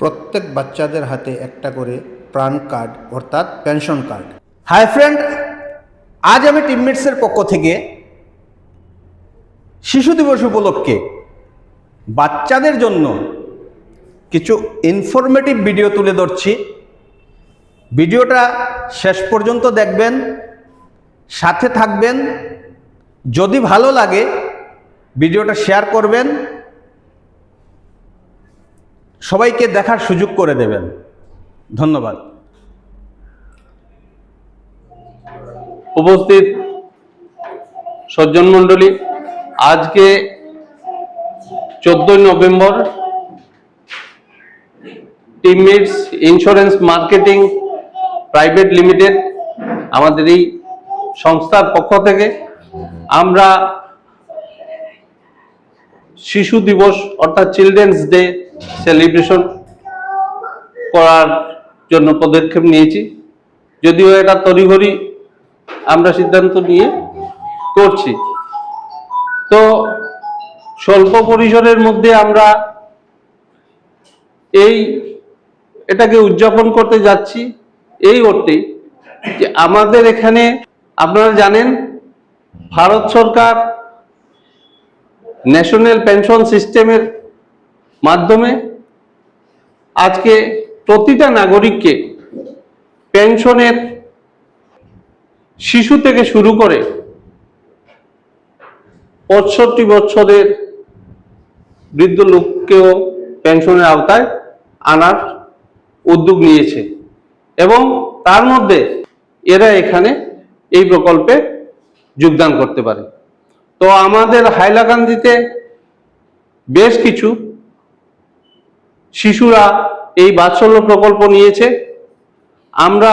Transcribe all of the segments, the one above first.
প্রত্যেক বাচ্চাদের হাতে একটা করে প্রাণ কার্ড, অর্থাৎ পেনশন কার্ড। হাই ফ্রেন্ড, আজ আমি টিমমেটসের পক্ষ থেকে শিশু দিবস উপলক্ষে বাচ্চাদের জন্য কিছু ইনফরমেটিভ ভিডিও তুলে ধরছি। ভিডিওটা শেষ পর্যন্ত দেখবেন, সাথে থাকবেন। যদি ভালো লাগে, ভিডিওটা শেয়ার করবেন। সবাইকে দেখার সুযোগ করে দেবেন। ধন্যবাদ। উপস্থিত সজ্জন মণ্ডলী আজকে চোদ্দই November teammates insurance marketing private limited আমাদের এই সংস্থার পক্ষ থেকে আমরা শিশু দিবস অর্থাৎ চিলড্রেন্স ডে সেলিব্রেশন করার জন্য পদক্ষেপ নিয়েছি। যদিও এটা তড়িঘড়ি আমরা সিদ্ধান্ত নিয়ে করছি। তো স্বল্প পরিসরের মধ্যে আমরা এই এটাকে উদযাপন করতে যাচ্ছি এই অর্থে যে আমাদের এখানে আপনারা জানেন, ভারত সরকার ন্যাশনাল পেনশন সিস্টেমের মাধ্যমে আজকে প্রতিটা নাগরিককে পেনশনের শিশু থেকে শুরু করে পঁয়ষট্টি বছরের বৃদ্ধ লোককেও পেনশনের আওতায় আনার উদ্যোগ নিয়েছে এবং তার মধ্যে এরা এখানে এই প্রকল্পে যোগদান করতে পারে। তো আমাদের হাইলাকান্দিতে বেশ কিছু শিশুরা এই বাৎসল্য প্রকল্প নিয়েছে। আমরা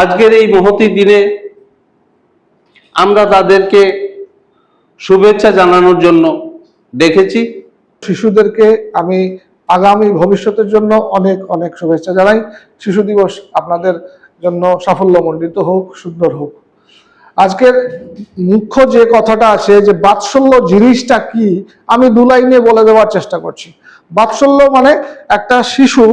আজকের এই মহতি দিনে আমরা তাদেরকে শুভেচ্ছা জানানোর জন্য দেখেছি। শিশুদেরকে আমি আগামী ভবিষ্যতের জন্য অনেক অনেক শুভেচ্ছা জানাই। শিশু দিবস আপনাদের জন্য সাফল্যমণ্ডিত হোক, সুন্দর হোক। আজকের মুখ্য যে কথাটা আছে যে বাৎসল্য জিনিসটা কি, আমি দু লাইনে বলে দেওয়ার চেষ্টা করছি। বাৎসল্য মানে একটা শিশু,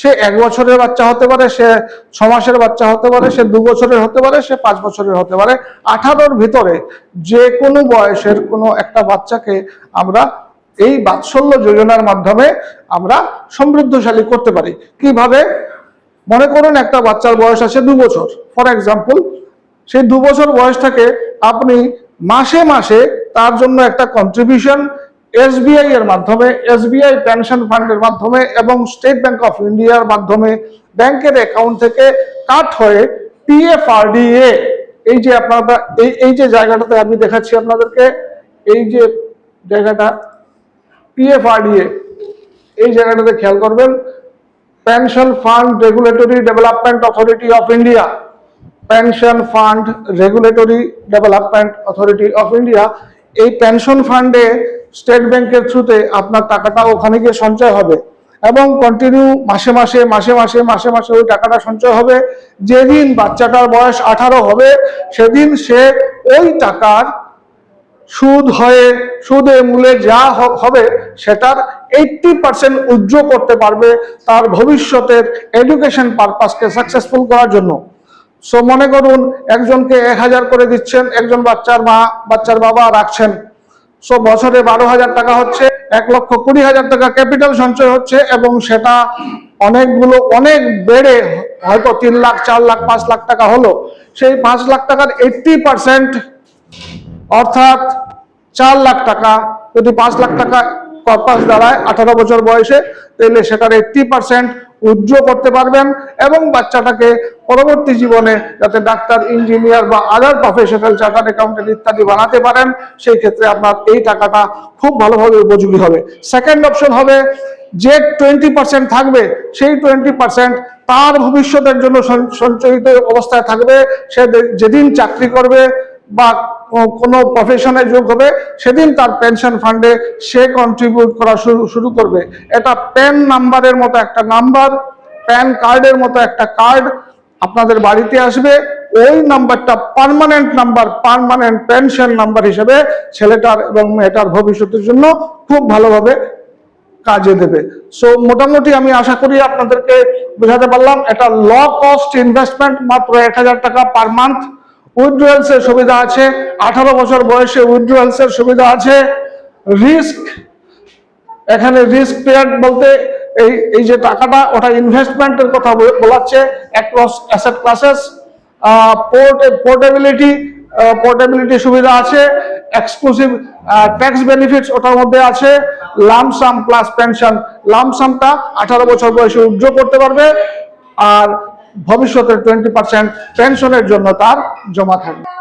সে এক বছরের বাচ্চা হতে পারে, সে ছ মাসের বাচ্চা হতে পারে, সে দু বছরের হতে পারে, সে পাঁচ বছরের হতে পারে। আঠারোর ভিতরে যে কোনো বয়সের কোনো একটা বাচ্চাকে আমরা এই বাৎসল্য যোজনার মাধ্যমে আমরা সমৃদ্ধশালী করতে পারি। কীভাবে? মনে করুন একটা বাচ্চার বয়স আছে দু বছর। ফর এক্সাম্পল সেই দু বছর বয়সটাকে আপনি মাসে মাসে তার জন্য একটা কন্ট্রিবিউশন এসবিআই এর মাধ্যমে এসবিআই পেনশন ফান্ডের মাধ্যমে এবং স্টেট ব্যাংক অফ ইন্ডিয়ার মাধ্যমে ব্যাংকের অ্যাকাউন্ট থেকে কাট হয়ে পিএফআরডিএ এই যে আপনারা, এই এই যে জায়গাটাতে আমি দেখাচ্ছি আপনাদেরকে, এই যে জায়গাটা পিএফআরডিএ এই জায়গাটাতে খেয়াল করবেন pension fund regulatory development authority of India pension fund regulatory development authority of India এই পেনশন ফান্ডে স্টেট ব্যাংকের থ্রুতে আপনার টাকাটা ওখানে গিয়ে সঞ্চয় হবে এবং কন্টিনিউ মাসে মাসে মাসে মাসে মাসে মাসে ওই টাকাটা সঞ্চয় হবে। যেদিন বাচ্চাটার বয়স আঠারো হবে, সেদিন সে ওই টাকার সুদ হয়ে, সুদে মূলে যা হবে সেটার এইটটি পার্সেন্ট উজ্জ্ব করতে পারবে তার ভবিষ্যতের এডুকেশন পারপাসকে সাকসেসফুল করার জন্য। সো মনে করুন, একজনকে এক হাজার করে দিচ্ছেন, একজন বাচ্চার মা, বাচ্চার বাবা রাখছেন। সো বছরে বারো হাজার টাকা হচ্ছে, এক লক্ষ কুড়ি হাজার টাকা ক্যাপিটাল সঞ্চয় হচ্ছে এবং সেটা অনেকগুলো, অনেক বেড়ে হয়তো তিন লাখ, চার লাখ, পাঁচ লাখ টাকা হলো। সেই পাঁচ লাখ টাকার এইটটি পার্সেন্ট অর্থাৎ চার লাখ টাকা। যদি পাঁচ লাখ টাকা কর্পাস দাঁড়ায় আঠারো বছর বয়সে, তাহলে সেটার এইটটি পার্সেন্ট উজ্জ্ব করতে পারবেন এবং বাচ্চাটাকে পরবর্তী জীবনে যাতে ডাক্তার, ইঞ্জিনিয়ার বা আদার প্রফেশনাল চার্টার্ড অ্যাকাউন্টেন্ট ইত্যাদি বানাতে পারেন, সেই ক্ষেত্রে আপনার এই টাকাটা খুব ভালোভাবে উপযোগী হবে। সেকেন্ড অপশন হবে, যে টোয়েন্টি পার্সেন্ট থাকবে, সেই টোয়েন্টি পার্সেন্ট তার ভবিষ্যতের জন্য সঞ্চয়িত অবস্থায় থাকবে। সে যেদিন চাকরি করবে বা কোনো প্রফেশনে যোগ হবে, সেদিন তার পেনশন ফান্ডে সে কন্ট্রিবিউট করা শুরু শুরু করবে। এটা প্যান নাম্বারের মতো একটা নাম্বার প্যান কার্ডের মতো একটা কার্ড আপনাদের বাড়িতে আসবে। ওই নাম্বারটা permanent number permanent pension number হিসেবে ছেলেটার এবং মেয়েটার ভবিষ্যতের জন্য খুব ভালোভাবে কাজে দেবে। সো মোটামুটি আমি আশা করি আপনাদেরকে বোঝাতে পারলাম, এটা ল কস্ট ইনভেস্টমেন্ট মাত্র এক হাজার টাকা পার মান্থ উইথড্রয়ালস এর সুবিধা আছে, আঠারো বছর বয়সে উইথড্রয়ালস এর সুবিধা আছে। রিস্ক, এখানে রিস্ক পিরিয়ড বলতে এই এই যে টাকাটা, ওটা ইনভেস্টমেন্টের কথা বলে- বলাচ্ছে across asset classes port portability portability সুবিধা আছে এক্সক্লুসিভ ট্যাক্স বেনিফিটস ওটার মধ্যে আছে লামসাম প্লাস পেনশন লামসামটা আঠারো বছর বয়সে উজ্জ্ব করতে পারবে, আর ভবিষ্যতে টোয়েন্টি পার্সেন্ট পেনশনের জন্য তার জমা থাকবে।